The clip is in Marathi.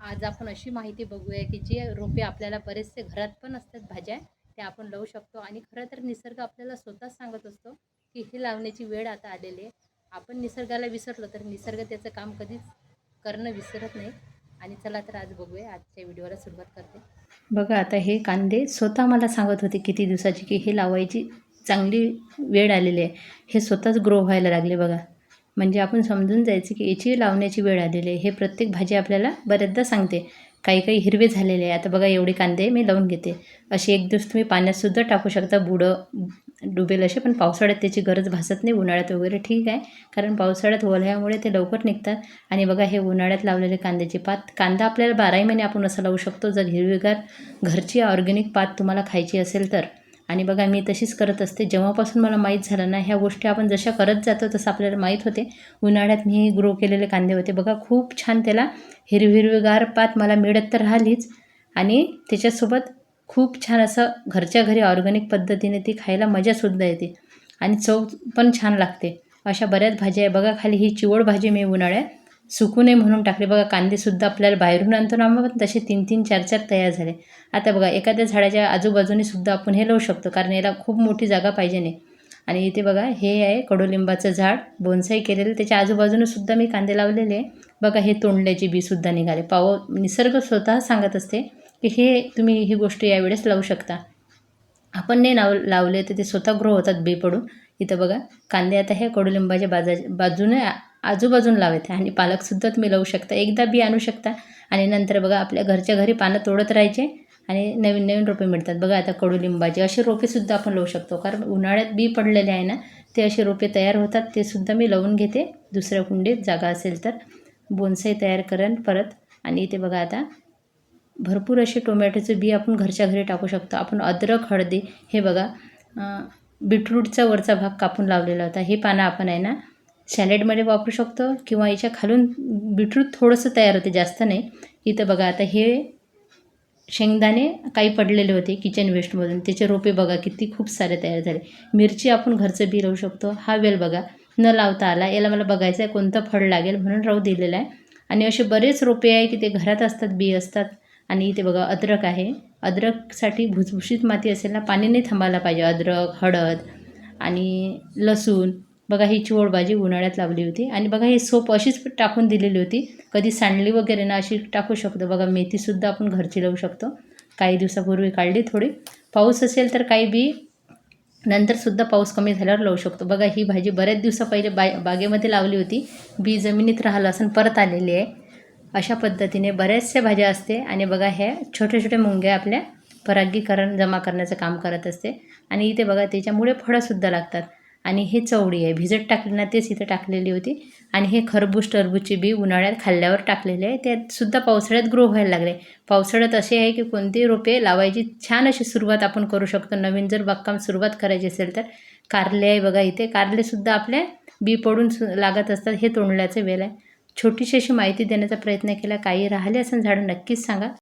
आज आपण अशी माहिती बघूया की जे रोपे आपल्याला बरेचसे घरात पण असतात भाज्या त्या आपण लावू शकतो. आणि खरं तर निसर्ग आपल्याला स्वतःच सांगत असतो की हे लावण्याची वेळ आता आलेली आहे. आपण निसर्गाला विसरलो तर निसर्ग त्याचं काम कधीच करणं विसरत नाही. आणि चला तर आज बघूया. आजच्या व्हिडिओला सुरुवात करते. बघा आता हे कांदे स्वतः मला सांगत होते किती दिवसाची की हे लावायची चांगली वेळ आलेली आहे. हे स्वतःच ग्रो व्हायला लागले बघा. म्हणजे आपण समजून जायचं की याची लावण्याची वेळ आलेली आहे. हे प्रत्येक भाजी आपल्याला बऱ्याचदा सांगते. काही काही हिरवे झालेले आहे. आता बघा एवढे कांदे मी लावून घेते. असे एक दिवस तुम्ही पाण्यातसुद्धा टाकू शकता. बुडं डुबेल असे पण पावसाळ्यात त्याची गरज भासत नाही. उन्हाळ्यात वगैरे ठीक आहे. कारण पावसाळ्यात ओल्यामुळे ते लवकर निघतात. आणि बघा हे उन्हाळ्यात लावलेले कांद्याची पात. कांदा आपल्याला बाराही महिने आपण असं लावू शकतो. जर हिरवीगार घरची ऑर्गॅनिक पात तुम्हाला खायची असेल तर. आणि बघा मी तशीच करत असते. जेव्हापासून मला माहीत झालं ना ह्या गोष्टी आपण जशा करत जातो तसं आपल्याला माहीत होते. उन्हाळ्यात मी ग्रो केलेले कांदे होते. बघा खूप छान त्याला हिरवी हिरवीगार पात मला मिळत तर राहिलीच. आणि त्याच्यासोबत खूप छान असं घरच्या घरी ऑर्गॅनिक पद्धतीने ती खायला मजासुद्धा येते. आणि चव पण छान लागते. अशा बऱ्याच भाज्या आहे. बघा खाली ही चिवड भाजी मी उन्हाळ्यात सुकू नये म्हणून टाकले. बघा कांदेसुद्धा आपल्याला बाहेरून आणतो ना आम्ही तसे तीन तीन चार चार तयार झाले. आता बघा एखाद्या झाडाच्या आजूबाजूने सुद्धा आपण हे लावू शकतो कारण याला खूप मोठी जागा पाहिजे नाही. आणि इथे बघा हे आहे कडुलिंबाचं झाड. बोनसाई केलेलं त्याच्या आजूबाजूने सुद्धा मी कांदे लावलेले आहे. बघा हे तोंडल्याचे बीसुद्धा निघाले. पाव निसर्ग स्वतः सांगत असते की हे तुम्ही ही गोष्ट यावेळेस लावू शकता. आपण नाही लाव लावले तर ते स्वतः ग्रो होतात बी पडून. इथं बघा कांदे आता हे कडुलिंबाच्या बाजा बाजूने आजूबाजून लावायचे आणि पालकसुद्धा तुम्ही लावू शकता. एकदा बी आणू शकता. आणि नंतर बघा आपल्या घरच्या घरी पानं तोडत राहायचे आणि नवीन नवीन रोपे मिळतात. बघा आता कडुलिंबाचे असे रोपेसुद्धा आपण लावू शकतो. कारण उन्हाळ्यात बी पडलेले आहे ना ते असे रोपे तयार होतात. ते सुद्धा मी लावून घेते. दुसऱ्या कुंडीत जागा असेल तर बोनसाई तयार करेन परत. आणि इथे बघा आता भरपूर असे टोमॅटोचे बी आपण घरच्या घरी टाकू शकतो. आपण अद्रक हळदी हे बघा बीटरूटचा वरचा भाग कापून लावलेला होता. हे पानं आपण आहे ना सॅलेडमध्ये वापरू शकतो किंवा याच्या खालून बीटरूट थोडंसं तयार होते जास्त नाही. इथं बघा आता हे शेंगदाणे काही पडलेले होते किचन वेस्टमधून त्याचे रोपे बघा किती खूप सारे तयार झाले. मिरची आपण घरचं बी लावू शकतो. हा वेल बघा न लावता आला. याला मला बघायचं आहे कोणतं फळ लागेल म्हणून राहू दिलेलं आहे. आणि असे बरेच रोपे आहे की ते घरात असतात बी असतात. आणि इथे बघा अद्रक आहे. अद्रकसाठी भुसभुशीत माती असेल ना पाणी नाही थांबायला पाहिजे. अद्रक हळद आणि लसूण. बघा ही चिवड भाजी उन्हाळ्यात लावली होती. आणि बघा हे सोप अशीच टाकून दिलेली होती. कधी सांडली वगैरे ना अशी टाकू शकतो. बघा मेथीसुद्धा आपण घरची लावू शकतो. काही दिवसापूर्वी काढली थोडी. पाऊस असेल तर काही बी नंतरसुद्धा पाऊस कमी झाल्यावर लावू शकतो. बघा ही भाजी बऱ्याच दिवसा पहिले बा बागेमध्ये लावली होती. बी जमिनीत राहिलं असून परत आलेली आहे. अशा पद्धतीने बऱ्याचशा भाज्या असते. आणि बघा ह्या छोट्या छोट्या मुंग्या आपल्या परागीकरण जमा करण्याचं काम करत असते. आणि इथे बघा त्याच्यामुळे फळंसुद्धा लागतात. आणि हे चवडी आहे. भिजत टाकली ना तेच इथे टाकलेली होती. आणि हे खरबूज टरबूजचे बी उन्हाळ्यात खाल्ल्यावर टाकलेले आहे. त्यात सुद्धा पावसाळ्यात ग्रो व्हायला लागले. पावसाळ्यात असे आहे की कोणती रोपे लावायची छान अशी सुरुवात आपण करू शकतो. नवीन जर बागकाम सुरुवात करायची असेल तर. कारले आहे बघा इथे. कारलेसुद्धा आपल्या बी पडून सु लागत असतात. हे तोंडल्याचं वेल आहे. छोटीशी अशी माहिती देण्याचा प्रयत्न केला. काही राहिले असेल झाडं नक्कीच सांगा.